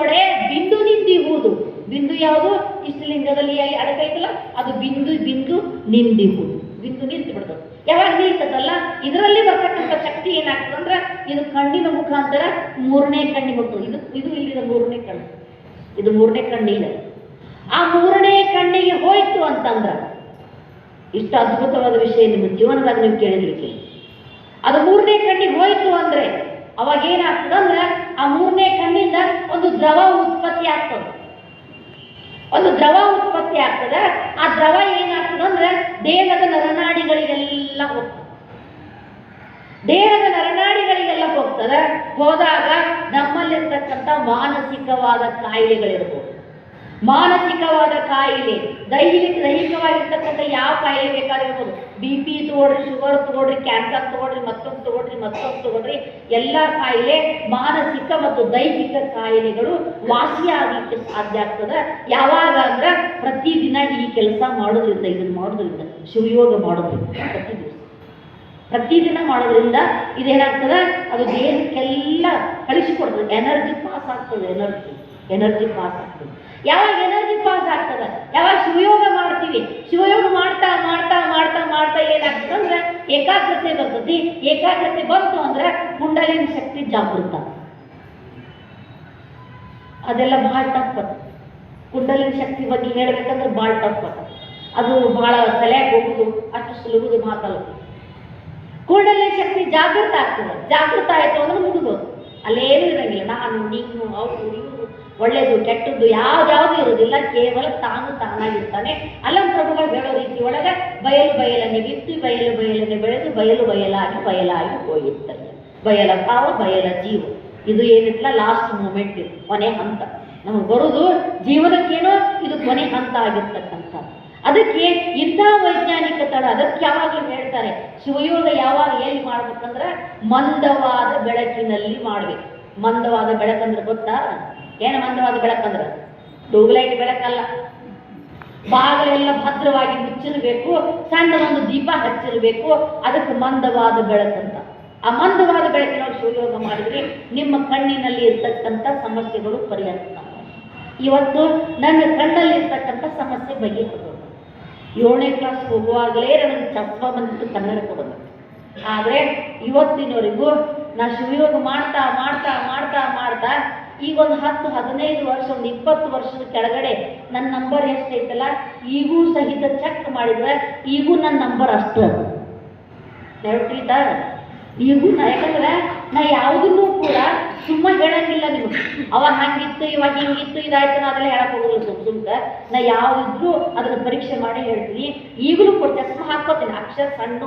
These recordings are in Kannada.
ಒಡೆ ಬಿಂದು ನಿಂದಿಹುದು ಬಿಂದು ಯಾವುದು? ಇಷ್ಟು ಲಿಂಗದಲ್ಲಿ ಅಡಕೈತಲ್ಲ ಅದು ಬಿಂದು ಬಿಂದು ನಿಂದಿಹುದು ಬಿಂದು ನಿಂತು ಬಿಡ್ತದೆ ಯಾವಾಗ ನಿಲ್ತದಲ್ಲ? ಇದರಲ್ಲಿ ಬರ್ತಕ್ಕಂಥ ಶಕ್ತಿ ಏನಾಗ್ತದೆ ಅಂದ್ರೆ ಇದು ಕಣ್ಣಿನ ಮುಖಾಂತರ ಮೂರನೇ ಕಣ್ಣಿಗೆ ಹೋಗ್ತದೆ ಇದು ಇದು ಇಲ್ಲಿದೆ ಮೂರನೇ ಕಣ್ಣು. ಇದು ಮೂರನೇ ಕಣ್ಣಿದೆ ಆ ಮೂರನೇ ಕಣ್ಣಿಗೆ ಹೋಯ್ತು ಅಂತಂದ್ರ, ಇಷ್ಟು ಅದ್ಭುತವಾದ ವಿಷಯ ನಿಮ್ಮ ಜೀವನದಾಗ ನೀವು ಕೇಳಿರ್ಲಿಕ್ಕೆ. ಅದು ಮೂರನೇ ಕಣ್ಣಿಗೆ ಹೋಯ್ತು ಅಂದ್ರೆ, ಅವಾಗ ಏನಾಗ್ತದೆ ಅಂದ್ರೆ ಆ ಮೂರನೇ ಕಣ್ಣಿಂದ ಒಂದು ದ್ರವ ಉತ್ಪತ್ತಿ ಆಗ್ತದೆ. ಒಂದು ದ್ರವ ಉತ್ಪತ್ತಿ ಆಗ್ತದೆ, ಆ ದ್ರವ ಏನಾಗ್ತದೆ ಅಂದ್ರೆ ದೇಹದ ನರನಾಡಿಗಳಿಗೆಲ್ಲ ಹೋಗ್ತದೆ. ದೇಹದ ನರನಾಡಿಗಳಿಗೆಲ್ಲ ಹೋಗ್ತದೆ, ಹೋದಾಗ ನಮ್ಮಲ್ಲಿರ್ತಕ್ಕಂಥ ಮಾನಸಿಕವಾದ ಕಾಯಿಲೆಗಳಿರ್ಬೋದು. ಮಾನಸಿಕವಾದ ಕಾಯಿಲೆ, ದೈಹಿಕ, ದೈಹಿಕವಾಗಿರ್ತಕ್ಕಂಥ ಕಾಯಿಲೆ ಬೇಕಾಗಿರ್ಬೋದು. ಬಿ ಪಿ ತಗೊಳ್ರಿ ಶುಗರ್ ತಗೊಳ್ರಿ ಕ್ಯಾನ್ಸರ್ ತಗೊಳ್ರಿ, ಮತ್ತೊಂದು ತಗೊಳ್ರಿ ಮತ್ತೊಂದು ತಗೊಳ್ರಿ, ಎಲ್ಲ ಕಾಯಿಲೆ ಮಾನಸಿಕ ಮತ್ತು ದೈಹಿಕ ಕಾಯಿಲೆಗಳು ವಾಸಿಯಾಗಲಿಕ್ಕೆ ಸಾಧ್ಯ ಆಗ್ತದೆ. ಯಾವಾಗ ಅಂದ್ರೆ ಪ್ರತಿದಿನ ಈ ಕೆಲಸ ಮಾಡೋದ್ರಿಂದ ಇದನ್ನು ಮಾಡೋದ್ರಿಂದ, ಶಿವಯೋಗ ಮಾಡೋದ್ರಿಂದ ಪ್ರತಿ ಪ್ರತಿದಿನ ಮಾಡೋದ್ರಿಂದ ಇದೇನಾಗ್ತದೆ? ಅದು ದೇಹಕ್ಕೆಲ್ಲ ಕಳಿಸಿಕೊಡ್ತದೆ. ಎನರ್ಜಿ ಪಾಸ್ ಆಗ್ತದೆ ಎನರ್ಜಿ ಎನರ್ಜಿ ಪಾಸ್ ಆಗ್ತದೆ. ಯಾವಾಗ ಎನರ್ಜಿ ಪಾಸ್ ಆಗ್ತದೆ? ಯಾವಾಗ ಶಿವಯೋಗ ಮಾಡ್ತೀವಿ ಶಿವಯೋಗ ಮಾಡ್ತಾ ಮಾಡ್ತಾ ಮಾಡ್ತಾ ಮಾಡ್ತಾ ಏನಾಗ್ತದೆ ಅಂದ್ರೆ ಏಕಾಗ್ರತೆ ಬರ್ತದೆ ಏಕಾಗ್ರತೆ ಬಂತು ಅಂದ್ರೆ ಕುಂಡಲಿನ ಶಕ್ತಿ ಜಾಗೃತ. ಅದೆಲ್ಲ ಭಾಳ ಟಫ್ ಕುಂಡಲಿನ ಶಕ್ತಿ ಬಗ್ಗೆ ಹೇಳ್ಬೇಕಂದ್ರೆ ಭಾಳ ಟಫ್ ಅದು. ಬಹಳ ತಲೆಯಾಗಿ ಹೋಗುದು, ಅಷ್ಟು ಸುಲಭದ ಮಾತಲ್ಲ. ಕುಂಡಲಿನ ಶಕ್ತಿ ಜಾಗೃತ ಆಗ್ತದೆ. ಜಾಗೃತ ಆಯ್ತು ಅಂದ್ರೆ ಮುಗಿದು ಅಲ್ಲೇನು ಇರಂಗಿಲ್ಲ. ನಾನು ನೀನು, ಅವರು, ಇವರು ಒಳ್ಳೆಯದು ಕೆಟ್ಟದ್ದು ಯಾವ್ದಾವುದು ಇರೋದಿಲ್ಲ ಕೇವಲ ತಾನು ತಾನಾಗಿರ್ತಾನೆ. ಅಲ್ಲಂ ಪ್ರಭುಗಳು ಹೇಳೋ ರೀತಿ ಒಳಗೆ ಬಯಲು ಬಯಲನ್ನೇ ಬಿತ್ತಿ ಬಯಲು ಬಯಲನ್ನೇ ಬೆಳೆದು ಬಯಲು ಬಯಲಾಗಿ ಬಯಲಾಗಿ ಹೋಗಿರ್ತಾನೆ ಬಯಲ ಭಾವ, ಬಯಲ ಜೀವ. ಇದು ಏನಿಲ್ಲ ಲಾಸ್ಟ್ ಮೂಮೆಂಟ್ ಇದು, ಕೊನೆ ಹಂತ. ನಮಗೆ ಬರೋದು ಜೀವನಕ್ಕೇನೋ ಇದು ಕೊನೆ ಹಂತ ಆಗಿರ್ತಕ್ಕಂಥ ಅದಕ್ಕೆ ಇಂಥ ವೈಜ್ಞಾನಿಕ ತಡ ಅದಕ್ಕೆ ಯಾವಾಗಲೂ ಹೇಳ್ತಾರೆ, ಶಿವಯೋಗ ಯಾವಾಗ ಎಲ್ಲಿ ಮಾಡ್ಬೇಕಂದ್ರೆ ಮಂದವಾದ ಬೆಳಕಿನಲ್ಲಿ ಮಾಡ್ಬೇಕು. ಮಂದವಾದ ಬೆಳಕಂದ್ರೆ ಗೊತ್ತಾ? ಏನು ಮಂದವಾದ ಬೆಳಕಂದ್ರೆ ಟ್ಯೂಬ್ಲೈಟ್ ಬೆಳಕಲ್ಲ. ಬಾಗಿಲೆಲ್ಲ ಭದ್ರವಾಗಿ ಮುಚ್ಚಿರಬೇಕು, ಸಣ್ಣ ಒಂದು ದೀಪ ಹಚ್ಚಿರಬೇಕು, ಅದಕ್ಕೆ ಮಂದವಾದ ಬೆಳಕಂತ ಆ ಮಂದವಾದ ಬೆಳಕಿನೊಳಗೆ ಶಿವಯೋಗ ಮಾಡಿದ್ರೆ ನಿಮ್ಮ ಕಣ್ಣಿನಲ್ಲಿ ಇರ್ತಕ್ಕಂಥ ಸಮಸ್ಯೆಗಳು ಪರಿಹಾರ ಆಗ್ತವೆ. ಇವತ್ತು ನನ್ನ ಕಣ್ಣಲ್ಲಿ ಇರ್ತಕ್ಕಂಥ ಸಮಸ್ಯೆ ಬಗೆಹರಿದು ಏಳನೇ ಕ್ಲಾಸ್ ಹೋಗುವಾಗಲೇ ನನಗೆ ಚಸ್ಮ ಬಂದಿತ್ತು, ಕನ್ನಡಕ್ಕೆ ಬಂದಿತ್ತು. ಆದರೆ ಇವತ್ತಿನವರೆಗೂ ನಾ ಶಿವಯೋಗ ಮಾಡ್ತಾ ಮಾಡ್ತಾ ಮಾಡ್ತಾ ಮಾಡ್ತಾ ಈಗ ಒಂದು ಹತ್ತು, ಹದಿನೈದು ವರ್ಷ, ಒಂದು ಇಪ್ಪತ್ತು ವರ್ಷದ ಕೆಳಗಡೆ ನನ್ನ ನಂಬರ್ ಎಷ್ಟೈತಲ್ಲ, ಈಗೂ ಸಹಿತ ಚೆಕ್ ಮಾಡಿದ್ರೆ ಈಗೂ ನನ್ನ ನಂಬರ್ ಅಷ್ಟು ನೆರಟಿದ ಈಗೂ ನಾ ಯಾಕಂದ್ರೆ ನಾ ಯಾವುದನ್ನು ಕೂಡ ಸುಮ್ಮ ಹೇಳಂಗಿಲ್ಲ ನೀವು ಅವಾಗ ಹಂಗಿತ್ತು, ಇವಾಗ ಹಿಂಗಿತ್ತು ಇದಾಯ್ತು ಅದೆಲ್ಲ ಹೇಳಕ್ ಹೋಗಲ್ಲ ಸುಮ್ ಸುಮ್ಕ. ನಾ ಯಾವ್ದಿದ್ರು ಅದನ್ನ ಪರೀಕ್ಷೆ ಮಾಡಿ ಹೇಳ್ತೀನಿ. ಈಗಲೂ ಕೂಡ ಚಸ್ಮ ಹಾಕೋತೀನಿ ಅಕ್ಷರ ಸಣ್ಣ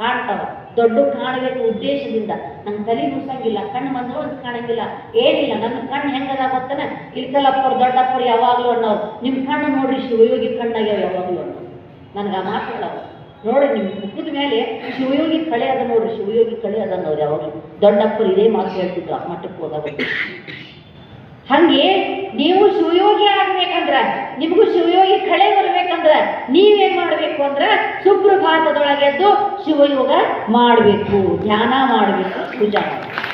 ಕಾಣ್ತಾವ. ದೊಡ್ಡ ಕಾಣಬೇಕು ಉದ್ದೇಶದಿಂದ. ನನ್ನ ತಲೆ ಮುಸಂಗಿಲ್ಲ ಕಣ್ಣು ಬಂದ್ರು ಕಾಣಂಗಿಲ್ಲ, ಏನಿಲ್ಲ. ನನ್ನ ಕಣ್ಣು ಹೆಂಗದ ಗೊತ್ತಾನೆ? ಇಲ್ಕಲ್ಲಪ್ಪರು ದೊಡ್ಡಪ್ಪರು ಯಾವಾಗಲೂ ಅನ್ನೋರು. ನಿಮ್ಮ ಕಣ್ಣು ನೋಡ್ರಿ ಶಿವಯೋಗಿ ಕಣ್ಣಾಗ್ಯಾವ ಯಾವಾಗಲೂ ಅನ್ನೋರು. ನನಗೆ ಆ ಮಾತು ನೋಡಿ ನಿಮ್ಮ ಮುಖದ ಮೇಲೆ ಶಿವಯೋಗಿ ಕಳೆ ಅದ ನೋಡ್ರಿ ಶಿವಯೋಗಿ ಕಳೆ ಅದ ನೋಡ್ರಿ ಯಾವಾಗಲೂ ದೊಡ್ಡಪ್ಪರು ಇದೇ ಮಾತು ಹೇಳ್ತಿದ್ರು ಆ ಮಠಕ್ಕೆ ಹೋದಾಗ. ಹಂಗೆ ನೀವು ಶಿವಯೋಗಿ ಆಗ್ಬೇಕಂದ್ರ, ನಿಮಗೂ ಶಿವಯೋಗಿ ಕಳೆ ಬರ್ಬೇಕಂದ್ರ ನೀವೇನ್ ಮಾಡ್ಬೇಕು ಅಂದ್ರ ಸುಪ್ರಭಾತದೊಳಗೆದ್ದು ಶಿವಯೋಗ ಮಾಡಬೇಕು, ಧ್ಯಾನ ಮಾಡಬೇಕು, ಪೂಜಾ ಮಾಡಬೇಕು.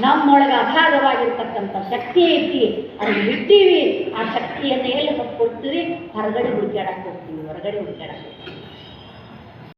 ನಮ್ಮೊಳಗೆ ಅಗಾಧವಾಗಿರ್ತಕ್ಕಂಥ ಶಕ್ತಿ ಐತಿ ಅದನ್ನು ಬಿಡ್ತೀವಿ. ಆ ಶಕ್ತಿಯನ್ನು ಎಲ್ಲಿ ಹೊತ್ಕೊಡ್ತೀವಿ ಹೊರಗಡೆ ಹುಡುಕಾಡಕ್ಕೆ ಹೋಗ್ತೀವಿ, ಹೊರಗಡೆ ಹುಡುಕಾಡಕ್ಕೆ